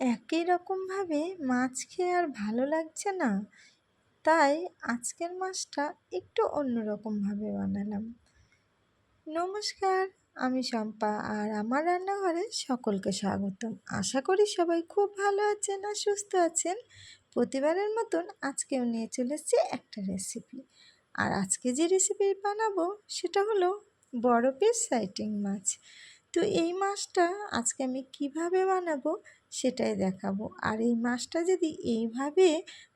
একই রকমভাবে মাছ খেয়ে আর ভালো লাগছে না। তাই আজকের মাছটা একটু অন্যরকমভাবে বানালাম। নমস্কার, আমি শম্পা আর আমার রান্নাঘরে সকলকে স্বাগতম। আশা করি সবাই খুব ভালো আছেন আর সুস্থ আছেন। প্রতিবারের মতন আজকেও নিয়ে চলে এসেছি একটা রেসিপি আর আজকে যে রেসিপি বানাবো সেটা হলো বরফের সাইটিং মাছ। তো এই মাছটা আজকে আমি কীভাবে বানাবো সেটাই দেখাবো। আর এই মাছটা যদি এইভাবে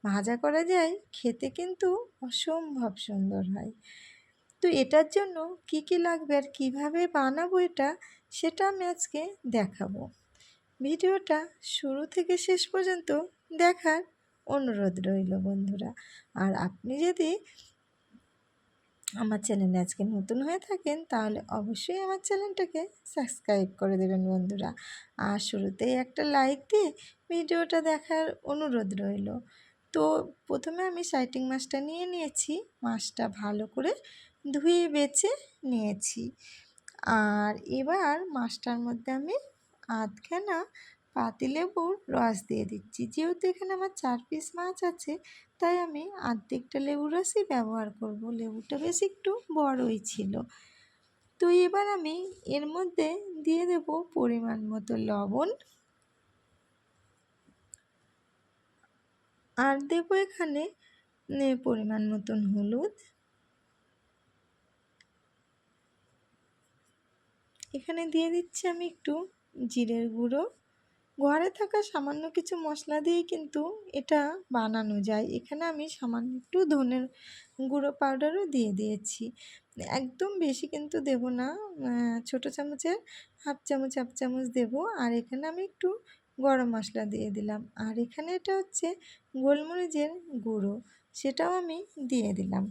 ভাজা করা যায়, খেতে কিন্তু অসম্ভব সুন্দর হয়। তো এটার জন্য কি কি লাগবে আর কীভাবে বানাবো এটা, সেটা আমি আজকে দেখাবো। ভিডিওটা শুরু থেকে শেষ পর্যন্ত দেখার অনুরোধ রইল বন্ধুরা। আর আপনি যদি আমার চ্যানেলে আজকে নতুন হয়ে থাকেন, তাহলে অবশ্যই আমার চ্যানেলটাকে সাবস্ক্রাইব করে দেবেন বন্ধুরা। আর শুরুতেই একটা লাইক দিয়ে ভিডিওটা দেখার অনুরোধ রইল। তো প্রথমে আমি সাইটিং মাছটা নিয়ে নিয়েছি, মাছটা ভালো করে ধুয়ে বেছে নিয়েছি। আর এবার মাছটার মধ্যে আমি আধখানা পাতিলেবুর রস দিয়ে দিচ্ছি। যেহেতু এখানে আমার চার পিস মাছ আছে, তাই আমি আর্ধেকটা লেবুর রসই ব্যবহার করব। লেবুটা বেশ একটু বড়ই ছিল। তো এবার আমি এর মধ্যে দিয়ে দেব পরিমাণ মতো লবণ। আর দেব এখানে পরিমাণ মতন হলুদ। এখানে দিয়ে দিচ্ছি আমি একটু জিরের গুঁড়ো। ঘরে থাকা সামান্য কিছু মশলা দিয়েই কিন্তু এটা বানানো যায়। এখানে আমি সামান্য একটু ধনের গুঁড়ো পাউডারও দিয়ে দিয়েছি। একদম বেশি কিন্তু দেব না। ছোট চামচের হাফ চামচ হাফ চামচ দেব। আর এখানে আমি একটু গরম মশলা দিয়ে দিলাম। আর এখানে এটা হচ্ছে গোলমরিচের গুঁড়ো, সেটাও আমি দিয়ে দিলাম।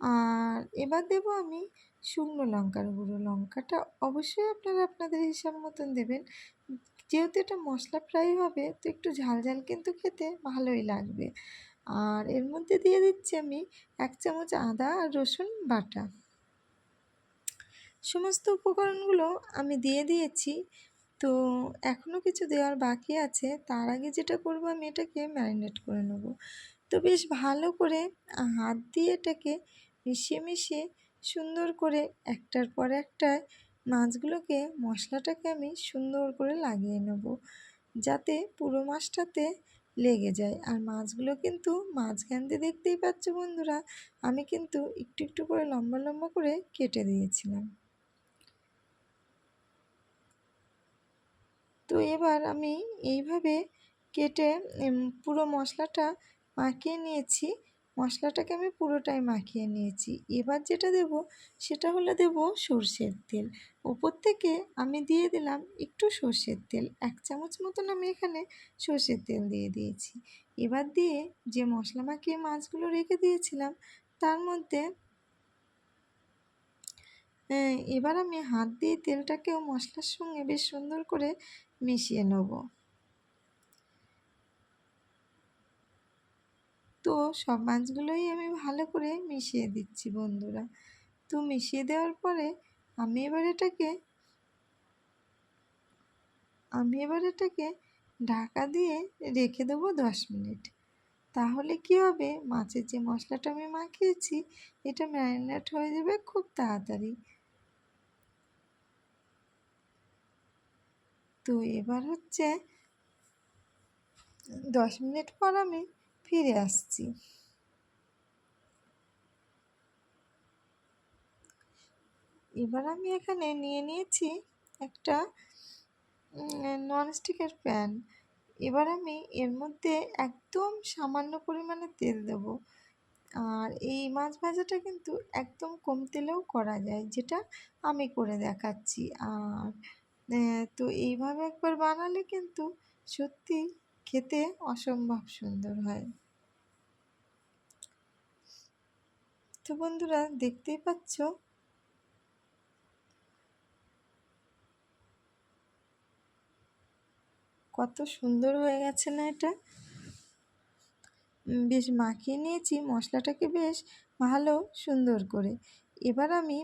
আর এবার দেব আমি শুকনো লঙ্কার গুঁড়ো লঙ্কাটা অবশ্যই আপনারা আপনাদের হিসাব মতন দেবেন। যেহেতু এটা মশলা ফ্রাই হবে, তো একটু ঝাল ঝাল কিন্তু খেতে ভালোই লাগবে। আর এর মধ্যে দিয়ে দিচ্ছি আমি এক চামচ আদা আর রসুন বাটা। সমস্ত উপকরণগুলো আমি দিয়ে দিয়েছি। তো এখনও কিছু দেওয়ার বাকি আছে। তার আগে যেটা করব আমি এটাকে ম্যারিনেট করে নেব। তো বেশ ভালো করে হাত দিয়ে এটাকে মিশিয়ে মিশিয়ে সুন্দর করে একটার পর একটা মাছগুলোকে, মশলাটাকে আমি সুন্দর করে লাগিয়ে নেব, যাতে পুরো মাছটাতে লেগে যায়। আর মাছগুলো কিন্তু মাঝখান দিয়ে দেখতেই পাচ্ছ বন্ধুরা, আমি কিন্তু একটু একটু করে লম্বা লম্বা করে কেটে দিয়েছিলাম। তো এবার আমি এইভাবে কেটে পুরো মশলাটা মাখিয়ে নিয়েছি। মশলাটাকে আমি পুরোটাই মাখিয়ে নিয়েছি। এবার যেটা দেব সেটা হলো দেব সর্ষের তেল। ওপর থেকে আমি দিয়ে দিলাম একটু সর্ষের তেল। এক চামচ মতন আমি এখানে সর্ষের তেল দিয়ে দিয়েছি। এবার দিয়ে যে মশলা মাখিয়ে মাছগুলো রেখে দিয়েছিলাম, তার মধ্যে এবার আমি হাত দিয়ে তেলটাকেও মশলার সঙ্গে বেশ সুন্দর করে মিশিয়ে নেব। তো সব মাছগুলোই আমি ভালো করে মিশিয়ে দিচ্ছি বন্ধুরা। তো মিশিয়ে দেওয়ার পরে আমি এবার এটাকে, আমি এবার এটাকে ঢাকা দিয়ে রেখে দেবো দশ মিনিট। তাহলে কি হবে? মাছের যে মশলাটা আমি মাখিয়েছি, এটা ম্যারিনেট হয়ে যাবে খুব তাড়াতাড়ি। তো এবার হচ্ছে দশ মিনিট পর আমি ফিরে আসছি। এবার আমি এখানে নিয়ে নিয়েছি একটা ননস্টিকের প্যান এবার আমি এর মধ্যে একদম সামান্য পরিমাণে তেল দেব। আর এই মাছ ভাজাটা কিন্তু একদম কম তেলেও করা যায়, যেটা আমি করে দেখাচ্ছি। আর তো এইভাবে একবার বানালে কিন্তু সত্যি খেতে অসম্ভব সুন্দর হয়। তো বন্ধুরা, দেখতেই পাচ্ছ? কত সুন্দর হয়ে গেছে না এটা? বেশ মাখিয়ে নিয়েছি, মশলাটাকে বেশ ভালো সুন্দর করে। এবার আমি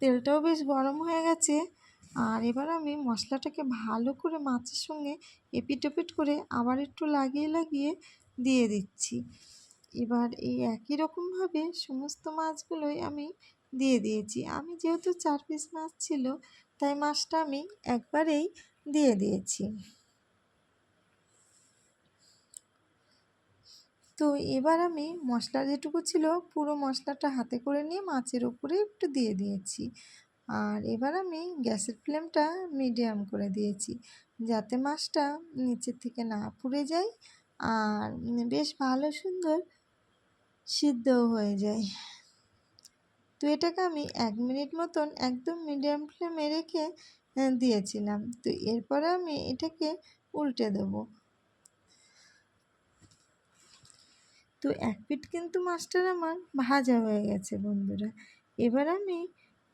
তেলটাও বেশ গরম হয়ে গেছে। আর এবার আমি মশলাটাকে ভালো করে মাছের সঙ্গে এপিট ওপিট করে আবার একটু লাগিয়ে লাগিয়ে দিয়ে দিচ্ছি। এবার এই একই রকমভাবে সমস্ত মাছগুলোই আমি দিয়ে দিয়েছি। আমি যেহেতু চার পিস মাছ ছিল, তাই মাছটা আমি একবারেই দিয়ে দিয়েছি। তো এবার আমি মশলা যেটুকু ছিল পুরো মশলাটা হাতে করে নিয়ে মাছের ওপরে একটু দিয়ে দিয়েছি। আর এবার আমি গ্যাসের ফ্লেমটা মিডিয়াম করে দিয়েছি যাতে মাছটা নিচের থেকে না পুড়ে যায় আর বেশ ভালো সুন্দর সিদ্ধও হয়ে যায়। তো এটাকে আমি এক মিনিট মতন একদম মিডিয়াম ফ্লেমে রেখে দিয়েছিলাম। তো এরপরে আমি এটাকে উল্টে দেবো। তো এক পিঠ কিন্তু মাছটার আমার ভাজা হয়ে গেছে বন্ধুরা। এবার আমি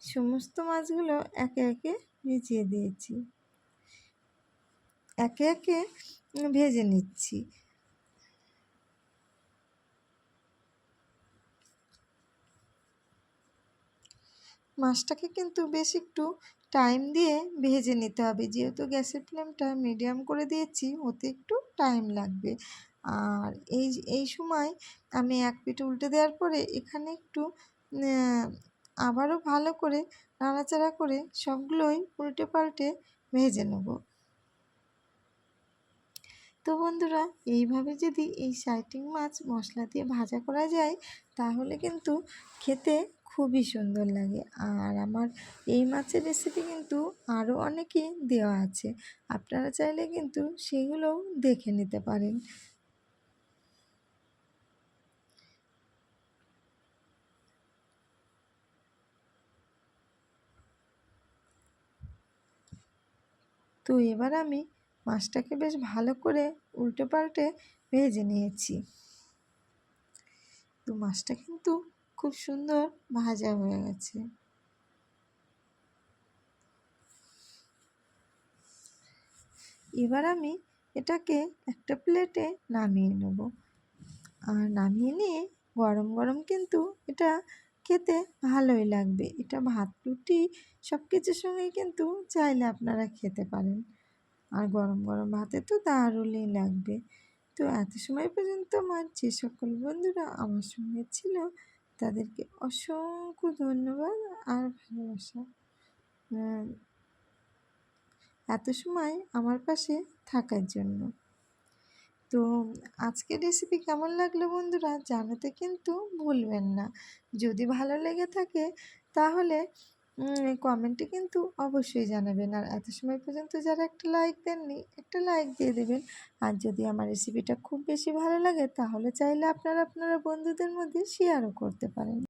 সমস্ত মাছগুলো একে একে ভিজিয়ে দিয়েছি। একে একে ভেজে নিচ্ছি। মাছটাকে কিন্তু বেশ একটু টাইম দিয়ে ভেজে নিতে হবে। যেহেতু গ্যাসের ফ্লেমটা মিডিয়াম করে দিয়েছি, ওতে একটু টাইম লাগবে। আর এই এই সময় আমি এক পিঠে উল্টে দেওয়ার পরে এখানে একটু আবারও ভালো করে নাড়াচাড়া করে সবগুলোই উল্টে পাল্টে ভেজে নেব। তো বন্ধুরা, এইভাবে যদি এই সাইটিং মাছ মশলা দিয়ে ভাজা করা যায়, তাহলে কিন্তু খেতে খুবই সুন্দর লাগে। আর আমার এই মাছের রেসিপি কিন্তু আরও অনেকে দেওয়া আছে। আপনারা চাইলে কিন্তু সেগুলোও দেখে নিতে পারেন। তো এবার আমি মাছটাকে বেশ ভালো করে উল্টে পাল্টে ভেজে নিয়েছি। তো মাছটা কিন্তু খুব সুন্দর ভাজা হয়ে গেছে। এবার আমি এটাকে একটা প্লেটে নামিয়ে নেব। আর নামিয়ে নিয়ে গরম গরম কিন্তু এটা খেতে ভালোই লাগবে। এটা ভাত, রুটি সব কিছুর সঙ্গেই কিন্তু চাইলে আপনারা খেতে পারেন। আর গরম গরম ভাতে তো দারুণই লাগবে। তো এত সময় পর্যন্ত আমার যে সকল বন্ধুরা আমার সঙ্গে ছিল, তাদেরকে অসংখ্য ধন্যবাদ আর ভালোবাসা। এত সময় আমার পাশে থাকার জন্য। তো আজকের রেসিপি কেমন লাগল বন্ধুরা জানাতে কিন্তু ভুলবেন না। যদি ভালো লেগে থাকে তাহলে কমেন্টে কিন্তু অবশ্যই জানাবেন। আর এত সময় পর্যন্ত যারা একটা লাইক দেননি, একটা লাইক দিয়ে দেবেন। আর যদি আমার রেসিপিটা খুব বেশি ভালো লাগে তাহলে চাইলে আপনারা আপনারা বন্ধুদের মধ্যে শেয়ারও করতে পারেন।